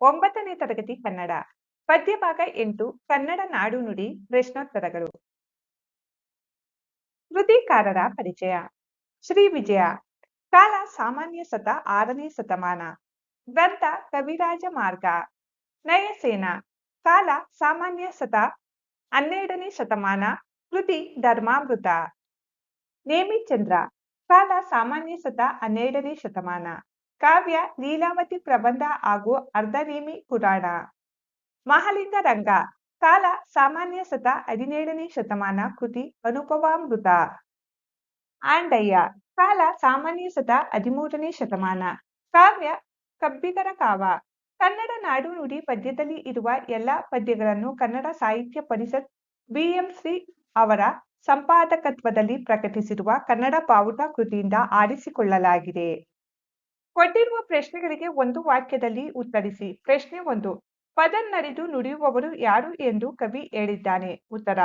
ಒಂಬತ್ತನೇ ತರಗತಿ ಕನ್ನಡ. ಪದ್ಯಭಾಗ ಎಂಟು, ಕನ್ನಡ ನಾಡು ನುಡಿ, ಪ್ರಶ್ನೋತ್ತರಗಳು. ಕೃತಿಕಾರರ ಪರಿಚಯ. ಶ್ರೀ ವಿಜಯ. ಕಾಲ ಸಾಮಾನ್ಯ ಶತ, ಆರನೇ ಶತಮಾನ. ಗ್ರಂಥ ಕವಿರಾಜ ಮಾರ್ಗ. ನಯಸೇನ. ಕಾಲ ಸಾಮಾನ್ಯ ಶತ, ಹನ್ನೆರಡನೇ ಶತಮಾನ. ಕೃತಿ ಧರ್ಮಾಮೃತ. ನೇಮಿಚಂದ್ರ. ಕಾಲ ಸಾಮಾನ್ಯ ಶತ, ಹನ್ನೆರಡನೇ ಶತಮಾನ. ಕಾವ್ಯ ಲೀಲಾವತಿ ಪ್ರಬಂಧ ಹಾಗೂ ಅರ್ಧನೇಮಿ ಪುರಾಣ. ಮಹಾಲಿಂಗ ರಂಗ, ಕಾಲ ಸಾಮಾನ್ಯ ಸತ ಹದಿನೇಳನೇ ಶತಮಾನ ಕೃತಿ ಅನುಪವಾಮೃತ ಆಂಡಯ್ಯ, ಕಾಲ ಸಾಮಾನ್ಯ ಸತ ಹದಿಮೂರನೇ ಶತಮಾನ. ಕಾವ್ಯ, ಕಬ್ಬಿಗರ ಕಾವ. ಕನ್ನಡ ನಾಡು ನುಡಿ ಪದ್ಯದಲ್ಲಿ ಇರುವ ಎಲ್ಲ ಪದ್ಯಗಳನ್ನು ಕನ್ನಡ ಸಾಹಿತ್ಯ ಪರಿಷತ್ ಬಿಎಂಸಿ ಅವರ ಸಂಪಾದಕತ್ವದಲ್ಲಿ ಪ್ರಕಟಿಸಿರುವ ಕನ್ನಡ ಪಾವುಟ ಕೃತಿಯಿಂದ ಆರಿಸಿಕೊಳ್ಳಲಾಗಿದೆ. ಕೊಟ್ಟಿರುವ ಪ್ರಶ್ನೆಗಳಿಗೆ ಒಂದು ವಾಕ್ಯದಲ್ಲಿ ಉತ್ತರಿಸಿ. ಪ್ರಶ್ನೆ ಒಂದು ಪದನ್ನರಿದು ನುಡಿಯುವವರು ಯಾರು ಎಂದು ಕವಿ ಹೇಳಿದ್ದಾನೆ. ಉತ್ತರ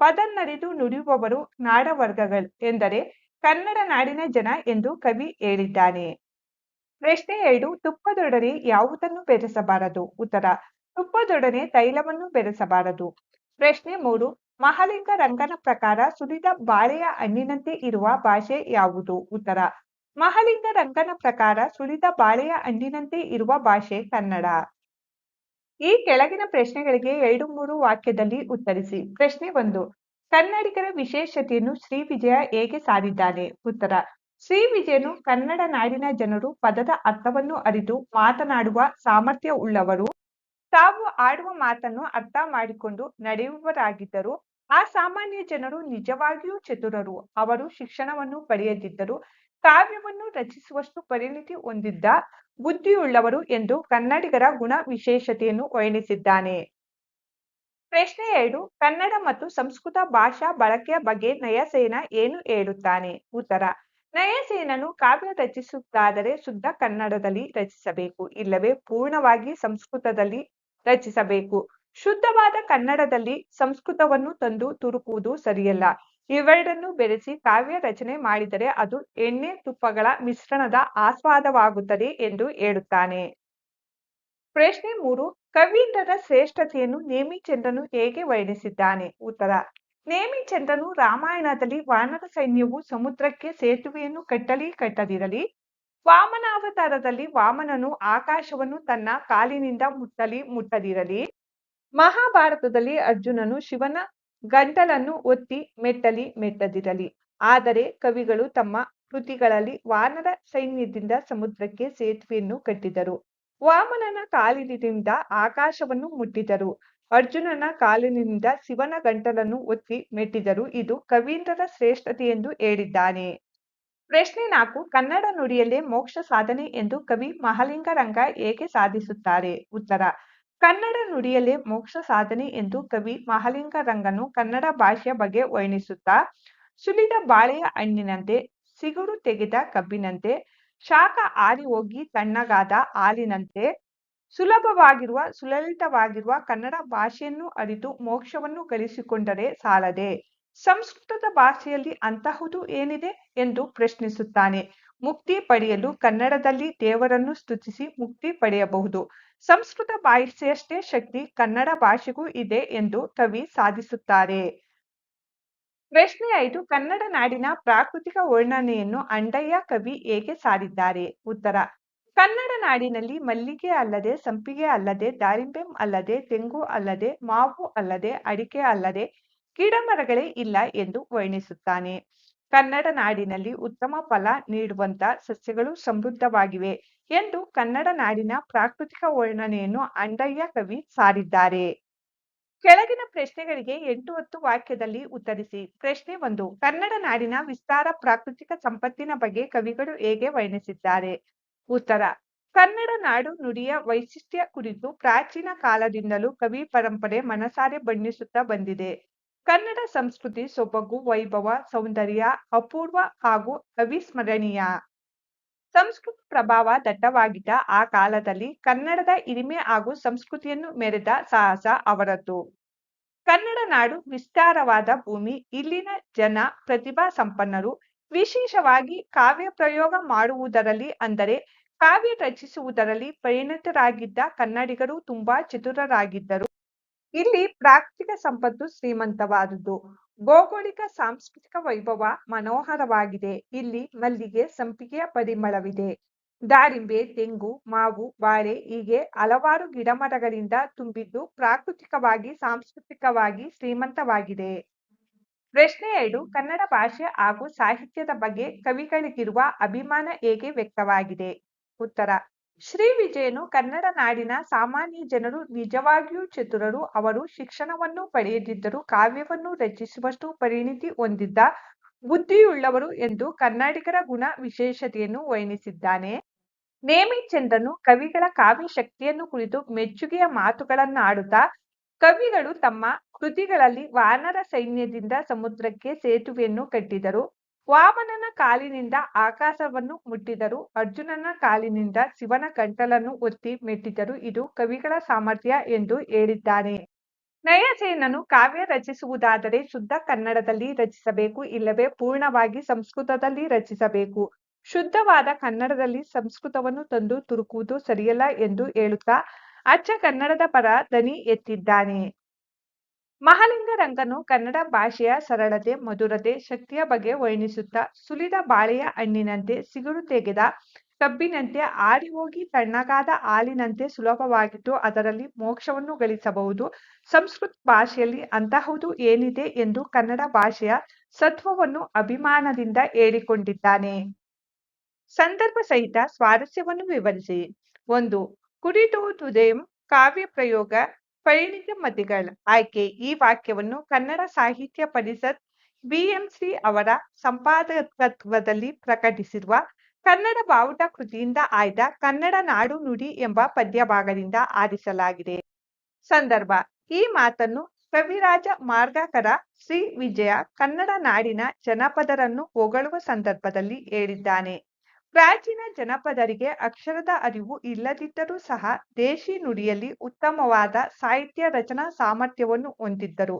ಪದನ್ನರಿದು ನುಡಿಯುವವರು ನಾಡವರ್ಗಗಳು ಎಂದರೆ ಕನ್ನಡ ನಾಡಿನ ಜನ ಎಂದು ಕವಿ ಹೇಳಿದ್ದಾನೆ. ಪ್ರಶ್ನೆ ಎರಡು, ತುಪ್ಪದೊಡನೆ ಯಾವುದನ್ನು ಬೆರೆಸಬಾರದು? ಉತ್ತರ, ತುಪ್ಪದೊಡನೆ ತೈಲವನ್ನು ಬೆರೆಸಬಾರದು. ಪ್ರಶ್ನೆ ಮೂರು, ಮಹಾಲಿಂಗ ರಂಗನ ಪ್ರಕಾರ ಸುಲಿದ ಬಾಳೆಯ ಹಣ್ಣಿನಂತೆ ಇರುವ ಭಾಷೆ ಯಾವುದು? ಉತ್ತರ ಮಹಾಲಿಂಗ ರಂಗನ ಪ್ರಕಾರ ಸುಲಿದ ಬಾಳೆಯ ಅಂಡಿನಂತೆ ಇರುವ ಭಾಷೆ ಕನ್ನಡ. ಈ ಕೆಳಗಿನ ಪ್ರಶ್ನೆಗಳಿಗೆ ಎರಡು ಮೂರು ವಾಕ್ಯದಲ್ಲಿ ಉತ್ತರಿಸಿ. ಪ್ರಶ್ನೆ ಒಂದು, ಕನ್ನಡಿಗರ ವಿಶೇಷತೆಯನ್ನು ಶ್ರೀ ವಿಜಯ ಹೇಗೆ ಸಾರಿದ್ದಾನೆ ಉತ್ತರ, ಶ್ರೀ ವಿಜಯನು ಕನ್ನಡ ನಾಡಿನ ಜನರು ಪದದ ಅರ್ಥವನ್ನು ಅರಿತು ಮಾತನಾಡುವ ಸಾಮರ್ಥ್ಯ ಉಳ್ಳವರು. ತಾವು ಆಡುವ ಮಾತನ್ನು ಅರ್ಥ ಮಾಡಿಕೊಂಡು ನಡೆಯುವವರಾಗಿದ್ದರು. ಆ ಸಾಮಾನ್ಯ ಜನರು ನಿಜವಾಗಿಯೂ ಚತುರರು. ಅವರು ಶಿಕ್ಷಣವನ್ನು ಪಡೆಯದಿದ್ದರು. ಕಾವ್ಯವನ್ನು ರಚಿಸುವಷ್ಟು ಪರಿಣಿತಿ ಹೊಂದಿದ್ದ ಬುದ್ಧಿಯುಳ್ಳವರು ಎಂದು ಕನ್ನಡಿಗರ ಗುಣ ವಿಶೇಷತೆಯನ್ನು ವರ್ಣಿಸಿದ್ದಾನೆ. ಪ್ರಶ್ನೆ ಎರಡು, ಕನ್ನಡ ಮತ್ತು ಸಂಸ್ಕೃತ ಭಾಷಾ ಬಳಕೆಯ ಬಗ್ಗೆ ನಯಸೇನ ಏನು ಹೇಳುತ್ತಾನೆ? ಉತ್ತರ, ನಯಸೇನನು ಕಾವ್ಯ ರಚಿಸುವುದಾದರೆ ಶುದ್ಧ ಕನ್ನಡದಲ್ಲಿ ರಚಿಸಬೇಕು, ಇಲ್ಲವೇ ಪೂರ್ಣವಾಗಿ ಸಂಸ್ಕೃತದಲ್ಲಿ ರಚಿಸಬೇಕು. ಶುದ್ಧವಾದ ಕನ್ನಡದಲ್ಲಿ ಸಂಸ್ಕೃತವನ್ನು ತಂದು ತುರುಕುವುದು ಸರಿಯಲ್ಲ. ಇವೆರಡನ್ನು ಬೆರೆಸಿ ಕಾವ್ಯ ರಚನೆ ಮಾಡಿದರೆ ಅದು ಎಣ್ಣೆ ತುಪ್ಪಗಳ ಮಿಶ್ರಣದ ಆಸ್ವಾದವಾಗುತ್ತದೆ ಎಂದು ಹೇಳುತ್ತಾನೆ. ಪ್ರಶ್ನೆ ಮೂರು ಕವೀಂದ್ರರ ಶ್ರೇಷ್ಠತೆಯನ್ನು ನೇಮಿಚಂದ್ರನು ಹೇಗೆ ವರ್ಣಿಸಿದ್ದಾನೆ? ಉತ್ತರ ನೇಮಿಚಂದ್ರನು ರಾಮಾಯಣದಲ್ಲಿ ವಾನರ ಸೈನ್ಯವು ಸಮುದ್ರಕ್ಕೆ ಸೇತುವೆಯನ್ನು ಕಟ್ಟಲಿ ಕಟ್ಟದಿರಲಿ, ವಾಮನಾವತಾರದಲ್ಲಿ ವಾಮನನು ಆಕಾಶವನ್ನು ತನ್ನ ಕಾಲಿನಿಂದ ಮುಟ್ಟಲಿ ಮುಟ್ಟದಿರಲಿ, ಮಹಾಭಾರತದಲ್ಲಿ ಅರ್ಜುನನು ಶಿವನ ಗಂಟಲನ್ನು ಒತ್ತಿ ಮೆಟ್ಟಲಿ ಮೆಟ್ಟದಿರಲಿ ಆದರೆ ಕವಿಗಳು ತಮ್ಮ ಕೃತಿಗಳಲ್ಲಿ ವಾನರ ಸೈನ್ಯದಿಂದ ಸಮುದ್ರಕ್ಕೆ ಸೇತುವೆಯನ್ನು ಕಟ್ಟಿದರು. ವಾಮನನ ಕಾಲಿನಿಂದ ಆಕಾಶವನ್ನು ಮುಟ್ಟಿದರು. ಅರ್ಜುನನ ಕಾಲಿನಿಂದ ಶಿವನ ಗಂಟಲನ್ನು ಒತ್ತಿ ಮೆಟ್ಟಿದರು. ಇದು ಕವೀಂದ್ರರ ಶ್ರೇಷ್ಠತೆ ಎಂದು ಹೇಳಿದ್ದಾನೆ. ಪ್ರಶ್ನೆ ನಾಲ್ಕು, ಕನ್ನಡ ನುಡಿಯಲ್ಲೇ ಮೋಕ್ಷ ಸಾಧನೆ ಎಂದು ಕವಿ ಮಹಾಲಿಂಗ ರಂಗ ಏಕೆ ಸಾಧಿಸುತ್ತಾರೆ? ಉತ್ತರ ಕನ್ನಡ ನುಡಿಯಲೇ ಮೋಕ್ಷ ಸಾಧನೆ ಎಂದು ಕವಿ ಮಹಾಲಿಂಗ ರಂಗನು ಕನ್ನಡ ಭಾಷೆಯ ಬಗ್ಗೆ ವರ್ಣಿಸುತ್ತಾ, ಸುಲಿದ ಬಾಳೆಯ ಹಣ್ಣಿನಂತೆ, ಸಿಗುರು ತೆಗೆದ ಕಬ್ಬಿನಂತೆ, ಶಾಖ ಆರಿ ಹೋಗಿ ತಣ್ಣಗಾದ ಹಾಲಿನಂತೆ, ಸುಲಭವಾಗಿರುವ, ಸುಲಲಿತವಾಗಿರುವ ಕನ್ನಡ ಭಾಷೆಯನ್ನು ಅರಿತು ಮೋಕ್ಷವನ್ನು ಗಳಿಸಿಕೊಂಡರೆ ಸಾಲದೆ, ಸಂಸ್ಕೃತದ ಭಾಷೆಯಲ್ಲಿ ಅಂತಹುದು ಏನಿದೆ ಎಂದು ಪ್ರಶ್ನಿಸುತ್ತಾನೆ. ಮುಕ್ತಿ ಪಡೆಯಲು ಕನ್ನಡದಲ್ಲಿ ದೇವರನ್ನು ಸ್ತುತಿಸಿ ಮುಕ್ತಿ ಪಡೆಯಬಹುದು. ಸಂಸ್ಕೃತ ಭಾಷೆಯಷ್ಟೇ ಶಕ್ತಿ ಕನ್ನಡ ಭಾಷೆಗೂ ಇದೆ ಎಂದು ಕವಿ ಸಾಧಿಸುತ್ತಾರೆ. ಪ್ರಶ್ನೆ ಐದು, ಕನ್ನಡ ನಾಡಿನ ಪ್ರಾಕೃತಿಕ ವರ್ಣನೆಯನ್ನು ಅಂಡಯ್ಯ ಕವಿ ಹೇಗೆ ಸಾರಿದ್ದಾರೆ? ಉತ್ತರ, ಕನ್ನಡ ನಾಡಿನಲ್ಲಿ ಮಲ್ಲಿಗೆ ಅಲ್ಲದೆ ಸಂಪಿಗೆ ಅಲ್ಲದೆ ದಾರಿಂಬೆ ಅಲ್ಲದೆ ತೆಂಗು ಅಲ್ಲದೆ ಮಾವು ಅಲ್ಲದೆ ಅಡಿಕೆ ಅಲ್ಲದೆ ಗಿಡಮರಗಳೇ ಇಲ್ಲ ಎಂದು ವರ್ಣಿಸುತ್ತಾನೆ. ಕನ್ನಡ ನಾಡಿನಲ್ಲಿ ಉತ್ತಮ ಫಲ ನೀಡುವಂತ ಸಸ್ಯಗಳು ಸಮೃದ್ಧವಾಗಿವೆ ಎಂದು ಕನ್ನಡ ನಾಡಿನ ಪ್ರಾಕೃತಿಕ ವರ್ಣನೆಯನ್ನು ಅಂಡಯ್ಯ ಕವಿ ಸಾರಿದ್ದಾರೆ. ಕೆಳಗಿನ ಪ್ರಶ್ನೆಗಳಿಗೆ ಎಂಟು ಹತ್ತು ವಾಕ್ಯದಲ್ಲಿ ಉತ್ತರಿಸಿ. ಪ್ರಶ್ನೆ ಒಂದು, ಕನ್ನಡ ನಾಡಿನ ವಿಸ್ತಾರ ಪ್ರಾಕೃತಿಕ ಸಂಪತ್ತಿನ ಬಗ್ಗೆ ಕವಿಗಳು ಹೇಗೆ ವರ್ಣಿಸಿದ್ದಾರೆ? ಉತ್ತರ, ಕನ್ನಡ ನಾಡು ನುಡಿಯ ವೈಶಿಷ್ಟ್ಯ ಕುರಿತು ಪ್ರಾಚೀನ ಕಾಲದಿಂದಲೂ ಕವಿ ಪರಂಪರೆ ಮನಸಾರೆ ಬಣ್ಣಿಸುತ್ತಾ ಬಂದಿದೆ. ಕನ್ನಡ ಸಂಸ್ಕೃತಿ ಸೊಬಗು, ವೈಭವ, ಸೌಂದರ್ಯ, ಅಪೂರ್ವ ಹಾಗೂ ಅವಿಸ್ಮರಣೀಯ. ಸಂಸ್ಕೃತ ಪ್ರಭಾವ ದಟ್ಟವಾಗಿದ್ದ ಆ ಕಾಲದಲ್ಲಿ ಕನ್ನಡದ ಹಿರಿಮೆ ಹಾಗೂ ಸಂಸ್ಕೃತಿಯನ್ನು ಮೆರೆದ ಸಾಹಸ ಅವರದ್ದು. ಕನ್ನಡ ನಾಡು ವಿಸ್ತಾರವಾದ ಭೂಮಿ, ಇಲ್ಲಿನ ಜನ ಪ್ರತಿಭಾ ಸಂಪನ್ನರು, ವಿಶೇಷವಾಗಿ ಕಾವ್ಯ ಪ್ರಯೋಗ ಮಾಡುವುದರಲ್ಲಿ ಅಂದರೆ ಕಾವ್ಯ ರಚಿಸುವುದರಲ್ಲಿ ಪರಿಣತರಾಗಿದ್ದ ಕನ್ನಡಿಗರು ತುಂಬಾ ಚತುರರಾಗಿದ್ದರು. ಇಲ್ಲಿ ಪ್ರಾಕೃತಿಕ ಸಂಪತ್ತು ಶ್ರೀಮಂತವಾದುದು. ಭೌಗೋಳಿಕ ಸಾಂಸ್ಕೃತಿಕ ವೈಭವ ಮನೋಹರವಾಗಿದೆ. ಇಲ್ಲಿ ಮಲ್ಲಿಗೆ ಸಂಪಿಗೆಯ ಪರಿಮಳವಿದೆ. ದಾಳಿಂಬೆ ತೆಂಗು, ಮಾವು ಬಾಳೆ ಹೀಗೆ ಹಲವಾರು ಗಿಡಮರಗಳಿಂದ ತುಂಬಿದ್ದು ಪ್ರಾಕೃತಿಕವಾಗಿ, ಸಾಂಸ್ಕೃತಿಕವಾಗಿ ಶ್ರೀಮಂತವಾಗಿದೆ. ಪ್ರಶ್ನೆ ಎರಡು, ಕನ್ನಡ ಭಾಷೆ ಹಾಗೂ ಸಾಹಿತ್ಯದ ಬಗ್ಗೆ ಕವಿಗಳಿಗಿರುವ ಅಭಿಮಾನ ಹೇಗೆ ವ್ಯಕ್ತವಾಗಿದೆ? ಉತ್ತರ ಶ್ರೀ ವಿಜಯನು ಕನ್ನಡ ನಾಡಿನ ಸಾಮಾನ್ಯ ಜನರು, ನಿಜವಾಗಿಯೂ ಚತುರರು. ಅವರು ಶಿಕ್ಷಣವನ್ನು ಪಡೆಯದಿದ್ದರೂ ಕಾವ್ಯವನ್ನು ರಚಿಸುವಷ್ಟು ಪರಿಣಿತಿ ಹೊಂದಿದ್ದ ಬುದ್ಧಿಯುಳ್ಳವರು ಎಂದು ಕನ್ನಡಿಗರ ಗುಣ ವಿಶೇಷತೆಯನ್ನು ವರ್ಣಿಸಿದ್ದಾನೆ. ನೇಮಿಚಂದ್ರನು ಕವಿಗಳ ಕಾವ್ಯ ಶಕ್ತಿಯನ್ನು ಕುರಿತು ಮೆಚ್ಚುಗೆಯ ಮಾತುಗಳನ್ನಾಡುತ್ತಾ, ಕವಿಗಳು ತಮ್ಮ ಕೃತಿಗಳಲ್ಲಿ ವಾನರ ಸೈನ್ಯದಿಂದ ಸಮುದ್ರಕ್ಕೆ ಸೇತುವೆಯನ್ನು ಕಟ್ಟಿದರು. ವಾಮನನ ಕಾಲಿನಿಂದ ಆಕಾಶವನ್ನು ಮುಟ್ಟಿದರು. ಅರ್ಜುನನ ಕಾಲಿನಿಂದ ಶಿವನ ಗಂಟಲನ್ನು ಒತ್ತಿ ಮೆಟ್ಟಿದರು. ಇದು ಕವಿಗಳ ಸಾಮರ್ಥ್ಯ ಎಂದು ಹೇಳಿದ್ದಾನೆ. ನಯಸೇನನು ಕಾವ್ಯ ರಚಿಸುವುದಾದರೆ ಶುದ್ಧ ಕನ್ನಡದಲ್ಲಿ ರಚಿಸಬೇಕು, ಇಲ್ಲವೇ ಪೂರ್ಣವಾಗಿ ಸಂಸ್ಕೃತದಲ್ಲಿ ರಚಿಸಬೇಕು. ಶುದ್ಧವಾದ ಕನ್ನಡದಲ್ಲಿ ಸಂಸ್ಕೃತವನ್ನು ತಂದು ತುರುಕುವುದು ಸರಿಯಲ್ಲ ಎಂದು ಹೇಳುತ್ತಾ ಅಚ್ಚ ಕನ್ನಡದ ಪರ ದನಿ ಎತ್ತಿದ್ದಾನೆ. ಮಹಾಲಿಂಗರಂಗನು ಕನ್ನಡ ಭಾಷೆಯ ಸರಳತೆ, ಮಧುರತೆ, ಶಕ್ತಿಯ ಬಗ್ಗೆ ವರ್ಣಿಸುತ್ತಾ, ಸುಲಿದ ಬಾಳೆಯ ಹಣ್ಣಿನಂತೆ ಸಿಗುರು ತೆಗೆದ, ಕಬ್ಬಿನಂತೆ ಆರಿ ಹೋಗಿ ತಣ್ಣಗಾದ ಹಾಲಿನಂತೆ ಸುಲಭವಾಗಿದ್ದು ಅದರಲ್ಲಿ ಮೋಕ್ಷವನ್ನು ಗಳಿಸಬಹುದು. ಸಂಸ್ಕೃತ ಭಾಷೆಯಲ್ಲಿ ಅಂತಹುದು ಏನಿದೆ ಎಂದು ಕನ್ನಡ ಭಾಷೆಯ ಸತ್ವವನ್ನು ಅಭಿಮಾನದಿಂದ ಹೇಳಿಕೊಂಡಿದ್ದಾನೆ. ಸಂದರ್ಭ ಸಹಿತ ಸ್ವಾರಸ್ಯವನ್ನು ವಿವರಿಸಿ. ಒಂದು ಕುಡಿದೋದುದೇಂ ಕಾವ್ಯ ಪ್ರಯೋಗ ಪರಿಣಿತ ಮತಿಗಳ ಆಯ್ಕೆ. ಈ ವಾಕ್ಯವನ್ನು ಕನ್ನಡ ಸಾಹಿತ್ಯ ಪರಿಷತ್ ಬಿಎಂಸಿ ಅವರ ಸಂಪಾದಕತ್ವದಲ್ಲಿ ಪ್ರಕಟಿಸಿರುವ ಕನ್ನಡ ಬಾವುಟ ಕೃತಿಯಿಂದ ಆಯ್ದ ಕನ್ನಡ ನಾಡು ನುಡಿ ಎಂಬ ಪದ್ಯಭಾಗದಿಂದ ಆರಿಸಲಾಗಿದೆ. ಸಂದರ್ಭ, ಈ ಮಾತನ್ನು ಕವಿರಾಜ ಮಾರ್ಗಕರ ಶ್ರೀ ವಿಜಯ ಕನ್ನಡ ನಾಡಿನ ಜನಪದರನ್ನು ಹೊಗಳುವ ಸಂದರ್ಭದಲ್ಲಿ ಹೇಳಿದ್ದಾನೆ. ಪ್ರಾಚೀನ ಜನಪದರಿಗೆ ಅಕ್ಷರದ ಅರಿವು ಇಲ್ಲದಿದ್ದರೂ ಸಹ ದೇಶಿ ನುಡಿಯಲ್ಲಿ ಉತ್ತಮವಾದ ಸಾಹಿತ್ಯ ರಚನಾ ಸಾಮರ್ಥ್ಯವನ್ನು ಹೊಂದಿದ್ದರು.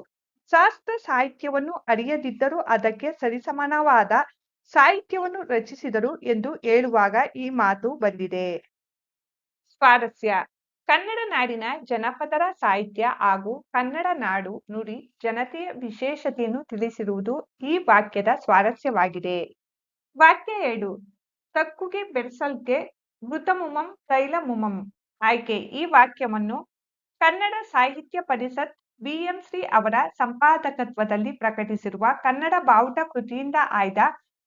ಶಾಸ್ತ್ರ ಸಾಹಿತ್ಯವನ್ನು ಅರಿಯದಿದ್ದರೂ ಅದಕ್ಕೆ ಸರಿಸಮಾನವಾದ ಸಾಹಿತ್ಯವನ್ನು ರಚಿಸಿದರು ಎಂದು ಹೇಳುವಾಗ ಈ ಮಾತು ಬಂದಿದೆ. ಸ್ವಾರಸ್ಯ. ಕನ್ನಡ ನಾಡಿನ ಜನಪದರ ಸಾಹಿತ್ಯ ಹಾಗೂ ಕನ್ನಡ ನಾಡು ನುಡಿ ಜನತೆಯ ವಿಶೇಷತೆಯನ್ನು ತಿಳಿಸಿರುವುದು ಈ ವಾಕ್ಯದ ಸ್ವಾರಸ್ಯವಾಗಿದೆ. ವಾಕ್ಯ ಎರಡು. ತಕ್ಕುಗೆ ಬೆರ್ಸಲ್ಗೆ ಮೃತಮುಮಂ ತೈಲಮುಮಂ. ಆಯ್ಕೆ. ಈ ವಾಕ್ಯವನ್ನು ಕನ್ನಡ ಸಾಹಿತ್ಯ ಪರಿಷತ್ ಬಿಎಂಶ್ರೀ ಅವರ ಸಂಪಾದಕತ್ವದಲ್ಲಿ ಪ್ರಕಟಿಸಿರುವ ಕನ್ನಡ ಬಾವುಟ ಕೃತಿಯಿಂದ ಆಯ್ದ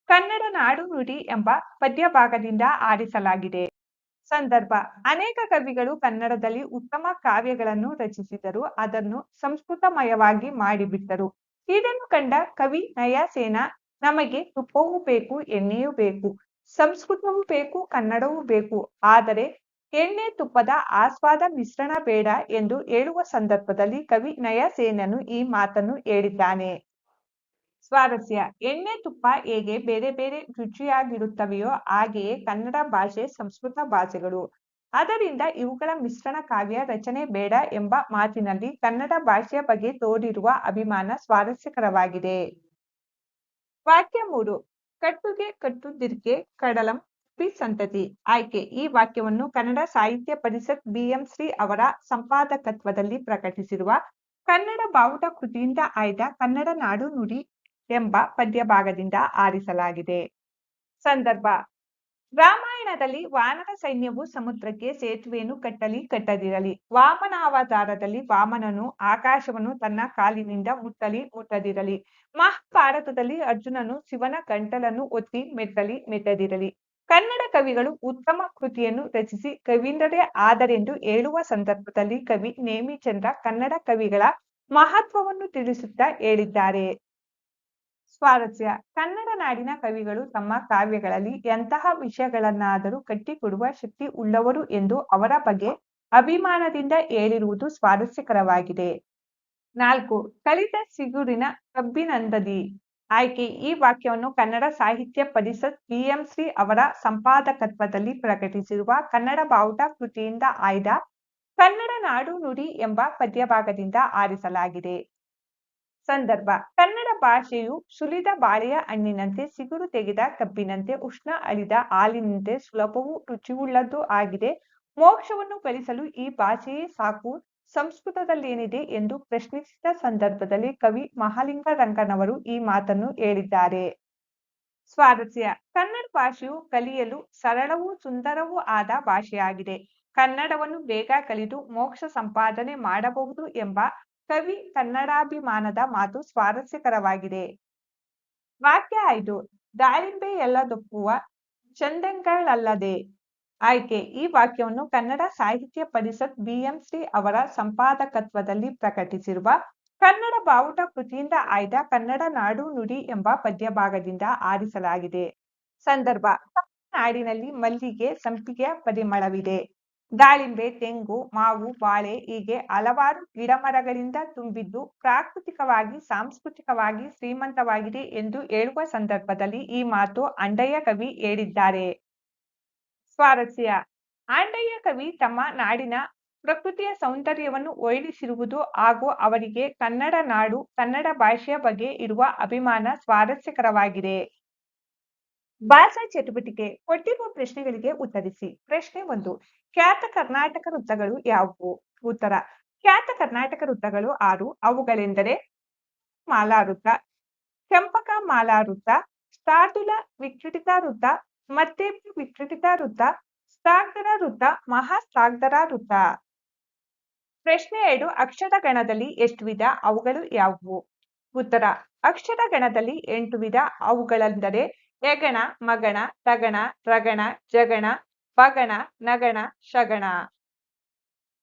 ಕನ್ನಡ ನಾಡು ನುಡಿ ಎಂಬ ಪದ್ಯಭಾಗದಿಂದ ಆರಿಸಲಾಗಿದೆ. ಸಂದರ್ಭ. ಅನೇಕ ಕವಿಗಳು ಕನ್ನಡದಲ್ಲಿ ಉತ್ತಮ ಕಾವ್ಯಗಳನ್ನು ರಚಿಸಿದರು. ಅದನ್ನು ಸಂಸ್ಕೃತಮಯವಾಗಿ ಮಾಡಿಬಿಟ್ಟರು. ಇದನ್ನು ಕಂಡ ಕವಿ ನಯಸೇನ ನಮಗೆ ತುಪ್ಪವೂ ಬೇಕು, ಎಣ್ಣೆಯೂ ಬೇಕು. ಸಂಸ್ಕೃತವೂ ಬೇಕು, ಕನ್ನಡವೂ ಬೇಕು, ಆದರೆ ಎಣ್ಣೆ ತುಪ್ಪದ ಆಸ್ವಾದ ಮಿಶ್ರಣ ಬೇಡ ಎಂದು ಹೇಳುವ ಸಂದರ್ಭದಲ್ಲಿ ಕವಿ ನಯಸೇನನು ಈ ಮಾತನ್ನು ಹೇಳಿದ್ದಾನೆ. ಸ್ವಾರಸ್ಯ, ಎಣ್ಣೆ ತುಪ್ಪ ಹೇಗೆ ಬೇರೆ ಬೇರೆ ರುಚಿಯಾಗಿರುತ್ತವೆಯೋ ಹಾಗೆಯೇ ಕನ್ನಡ ಭಾಷೆ, ಸಂಸ್ಕೃತ ಭಾಷೆಗಳು. ಅದರಿಂದ ಇವುಗಳ ಮಿಶ್ರಣ ಕಾವ್ಯ ರಚನೆ ಬೇಡ ಎಂಬ ಮಾತಿನಲ್ಲಿ ಕನ್ನಡ ಭಾಷೆಯ ಬಗ್ಗೆ ತೋರಿರುವ ಅಭಿಮಾನ ಸ್ವಾರಸ್ಯಕರವಾಗಿದೆ. ವಾಕ್ಯ ಮೂರು ಕಟ್ಟುಗೆ ಕಟ್ಟುದಿರ್ಕೆ ಕಡಲಂ ಸಂತತಿ. ಆಯ್ಕೆ, ಈ ವಾಕ್ಯವನ್ನು ಕನ್ನಡ ಸಾಹಿತ್ಯ ಪರಿಷತ್ ಬಿಎಂ ಶ್ರೀ ಅವರ ಸಂಪಾದಕತ್ವದಲ್ಲಿ ಪ್ರಕಟಿಸಿರುವ ಕನ್ನಡ ಬಾವುಟ ಕೃತಿಯಿಂದ ಆಯ್ದ ಕನ್ನಡ ನಾಡು ನುಡಿ ಎಂಬ ಪದ್ಯಭಾಗದಿಂದ ಆರಿಸಲಾಗಿದೆ. ಸಂದರ್ಭ. ರಾಮಾಯಣದಲ್ಲಿ ವಾನರ ಸೈನ್ಯವು ಸಮುದ್ರಕ್ಕೆ ಸೇತುವೆಯನ್ನು ಕಟ್ಟಲಿ, ಕಟ್ಟದಿರಲಿ. ವಾಮನಾವತಾರದಲ್ಲಿ ವಾಮನನು ಆಕಾಶವನ್ನು ತನ್ನ ಕಾಲಿನಿಂದ ಮುಟ್ಟಲಿ ಮುಟ್ಟದಿರಲಿ ಮಹಾಭಾರತದಲ್ಲಿ ಅರ್ಜುನನು ಶಿವನ ಗಂಟಲನ್ನು ಒತ್ತಿ ಮೆಟ್ಟಲಿ ಮೆಟ್ಟದಿರಲಿ ಕನ್ನಡ ಕವಿಗಳು ಉತ್ತಮ ಕೃತಿಯನ್ನು ರಚಿಸಿ ಕವೀಂದ್ರರೇ ಆದರೆಂದು ಹೇಳುವ ಸಂದರ್ಭದಲ್ಲಿ ಕವಿ ನೇಮಿಚಂದ್ರ ಕನ್ನಡ ಕವಿಗಳ ಮಹತ್ವವನ್ನು ತಿಳಿಸುತ್ತಾ ಹೇಳಿದ್ದಾರೆ. ಸ್ವಾರಸ್ಯ. ಕನ್ನಡ ನಾಡಿನ ಕವಿಗಳು ತಮ್ಮ ಕಾವ್ಯಗಳಲ್ಲಿ ಎಂತಹ ವಿಷಯಗಳನ್ನಾದರೂ ಕಟ್ಟಿಕೊಡುವ ಶಕ್ತಿ ಉಳ್ಳವರು ಎಂದು ಅವರ ಬಗ್ಗೆ ಅಭಿಮಾನದಿಂದ ಹೇಳಿರುವುದು ಸ್ವಾರಸ್ಯಕರವಾಗಿದೆ. ನಾಲ್ಕು, ಕಲಿತ ಸಿಗುರಿನ ಕಬ್ಬಿನಂದದಿ. ಆಯ್ಕೆ, ಈ ವಾಕ್ಯವನ್ನು ಕನ್ನಡ ಸಾಹಿತ್ಯ ಪರಿಷತ್ ಶ್ರೀ ಅವರ ಸಂಪಾದಕತ್ವದಲ್ಲಿ ಪ್ರಕಟಿಸಿರುವ ಕನ್ನಡ ಬಾವುಟ ಕೃತಿಯಿಂದ ಆಯ್ದ ಕನ್ನಡ ನಾಡು ನುಡಿ ಎಂಬ ಪದ್ಯಭಾಗದಿಂದ ಆರಿಸಲಾಗಿದೆ. ಸಂದರ್ಭ ಭಾಷೆಯು ಸುಲಿದ ಬಾಳೆಯ ಹಣ್ಣಿನಂತೆ ಸಿಗುರು ತೆಗೆದ ಕಬ್ಬಿನಂತೆ ಉಷ್ಣ ಅಳಿದ ಹಾಲಿನಂತೆ ಸುಲಭವೂ ರುಚಿಯುಳ್ಳದ್ದು ಆಗಿದೆ. ಮೋಕ್ಷವನ್ನು ಗಳಿಸಲು ಈ ಭಾಷೆಯೇ ಸಾಕು. ಸಂಸ್ಕೃತದಲ್ಲೇನಿದೆ ಎಂದು ಪ್ರಶ್ನಿಸಿದ ಸಂದರ್ಭದಲ್ಲಿ ಕವಿ ಮಹಾಲಿಂಗ ರಂಗನವರು ಈ ಮಾತನ್ನು ಹೇಳಿದ್ದಾರೆ. ಸ್ವಾರಸ್ಯ ಕನ್ನಡ ಭಾಷೆಯು ಕಲಿಯಲು ಸರಳವೂ ಸುಂದರವೂ ಆದ ಭಾಷೆಯಾಗಿದೆ. ಕನ್ನಡವನ್ನು ಬೇಗ ಕಲಿತು ಮೋಕ್ಷ ಸಂಪಾದನೆ ಮಾಡಬಹುದು ಎಂಬ ಕವಿ ಕನ್ನಡಾಭಿಮಾನದ ಮಾತು ಸ್ವಾರಸ್ಯಕರವಾಗಿದೆ. ವಾಕ್ಯ ಐದು, ದಾಳಿಂಬೆ ಎಲ್ಲದೊಪ್ಪುವ ಚಂದಂಗಳಲ್ಲದೆ. ಆಯ್ಕೆ, ಈ ವಾಕ್ಯವನ್ನು ಕನ್ನಡ ಸಾಹಿತ್ಯ ಪರಿಷತ್ ಬಿಎಂಸಿ ಅವರ ಸಂಪಾದಕತ್ವದಲ್ಲಿ ಪ್ರಕಟಿಸಿರುವ ಕನ್ನಡ ಬಾವುಟ ಕೃತಿಯಿಂದ ಆಯ್ದ ಕನ್ನಡ ನಾಡು ನುಡಿ ಎಂಬ ಪದ್ಯಭಾಗದಿಂದ ಆರಿಸಲಾಗಿದೆ. ಸಂದರ್ಭ ನಾಡಿನಲ್ಲಿ ಮಲ್ಲಿಗೆ ಸಂಪಿಗೆಯ ಪರಿಮಳವಿದೆ. ದಾಳಿಂಬೆ ತೆಂಗು, ಮಾವು, ಬಾಳೆ ಹೀಗೆ ಹಲವಾರು ಗಿಡಮರಗಳಿಂದ ತುಂಬಿದ್ದು ಪ್ರಾಕೃತಿಕವಾಗಿ, ಸಾಂಸ್ಕೃತಿಕವಾಗಿ ಶ್ರೀಮಂತವಾಗಿದೆ ಎಂದು ಹೇಳುವ ಸಂದರ್ಭದಲ್ಲಿ ಈ ಮಾತು ಅಂಡಯ್ಯ ಕವಿ ಹೇಳಿದ್ದಾರೆ. ಸ್ವಾರಸ್ಯ. ಆಂಡಯ್ಯ ಕವಿ ತಮ್ಮ ನಾಡಿನ ಪ್ರಕೃತಿಯ ಸೌಂದರ್ಯವನ್ನು ಒಯ್ಲಿಸಿರುವುದು ಹಾಗೂ ಅವರಿಗೆ ಕನ್ನಡ ನಾಡು, ಕನ್ನಡ ಭಾಷೆಯ ಬಗ್ಗೆ ಇರುವ ಅಭಿಮಾನ ಸ್ವಾರಸ್ಯಕರವಾಗಿದೆ. ಭಾಷಾ ಚಟುವಟಿಕೆ ಕೊಟ್ಟಿರುವ ಪ್ರಶ್ನೆಗಳಿಗೆ ಉತ್ತರಿಸಿ. ಪ್ರಶ್ನೆ ಒಂದು, ಖ್ಯಾತ ಕರ್ನಾಟಕ ವೃತ್ತಗಳು ಯಾವುವು? ಉತ್ತರ, ಖ್ಯಾತ ಕರ್ನಾಟಕ ವೃತ್ತಗಳು ಆರು, ಅವುಗಳೆಂದರೆ ಮಾಲಾ ವೃತ್ತ ಕೆಂಪಕ ಮಾಲಾ ವೃತ್ತ ಸ್ಟಾರ್ದುಲ ವಿಕೃತಿತ ವೃತ್ತ ಮತ್ತೆ ವಿಕೃತಿತ ವೃತ್ತ ಸ್ಥಾಗ್ದರ ವೃತ್ತ ಮಹಾಸ್ತಾಗ್ಧರ ವೃತ್ತ. ಪ್ರಶ್ನೆ ಎರಡು, ಅಕ್ಷರ ಗಣದಲ್ಲಿ ಎಷ್ಟು ವಿಧ ಅವುಗಳು ಯಾವುವು? ಉತ್ತರ, ಅಕ್ಷರ ಗಣದಲ್ಲಿ ಎಂಟು ವಿಧ ಅವುಗಳೆಂದರೆ ಯಗಣ ಮಗಣ, ತಗಣ, ರಗಣ, ಜಗಣ, ಪಗಣ, ನಗಣ, ಶಗಣ.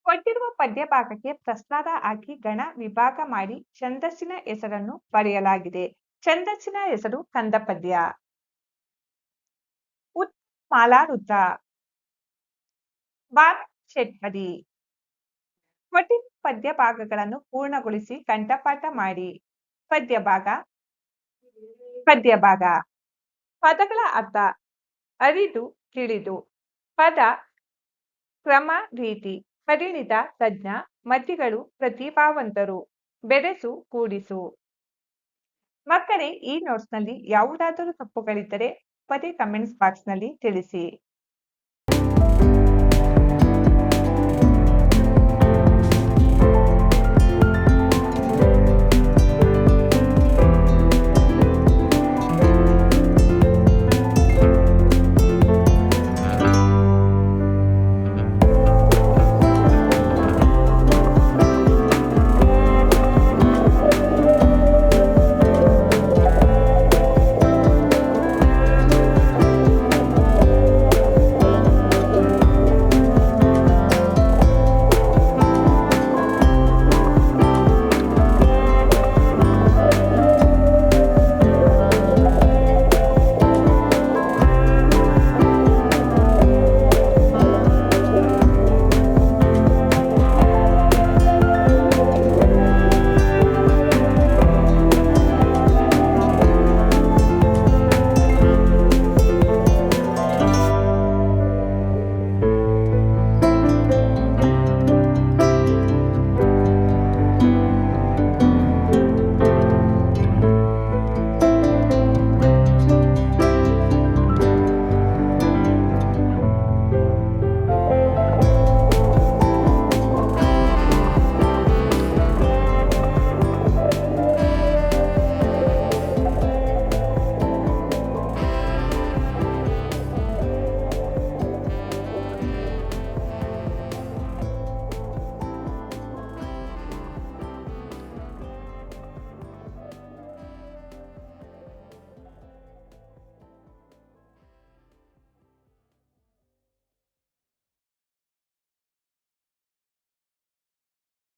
ಕೊಟ್ಟಿರುವ ಪದ್ಯ ಭಾಗಕ್ಕೆ ಪ್ರಸ್ತಾದ ಹಾಕಿ ಗಣ ವಿಭಾಗ ಮಾಡಿ ಛಂದಸ್ಸಿನ ಹೆಸರನ್ನು ಬರೆಯಲಾಗಿದೆ. ಛಂದಸ್ಸಿನ ಹೆಸರು ಕಂದ ಪದ್ಯ ಮಾಲಾರುತ ಬಾಲ ಷಟ್ಪದಿ. ಕೊಟ್ಟಿರುವ ಪದ್ಯ ಭಾಗಗಳನ್ನು ಪೂರ್ಣಗೊಳಿಸಿ ಕಂಠಪಾಠ ಮಾಡಿ. ಪದ್ಯ ಭಾಗ ಪದ್ಯ ಭಾಗ ಪದಗಳ ಅರ್ಥ. ಅರಿದು, ತಿಳಿದು. ಪದ ಕ್ರಮ ರೀತಿ. ಪರಿಣಿತ, ತಜ್ಞ, ಮತಿಗಳು, ಪ್ರತಿಭಾವಂತರು. ಬೆರೆಸು, ಕೂಡಿಸು. ಮಕ್ಕಳೇ, ಈ ನೋಟ್ಸ್ನಲ್ಲಿ ಯಾವುದಾದರೂ ತಪ್ಪುಗಳಿದ್ದರೆ, ಪದೇ ಕಮೆಂಟ್ಸ್ ಬಾಕ್ಸ್ನಲ್ಲಿ ತಿಳಿಸಿ.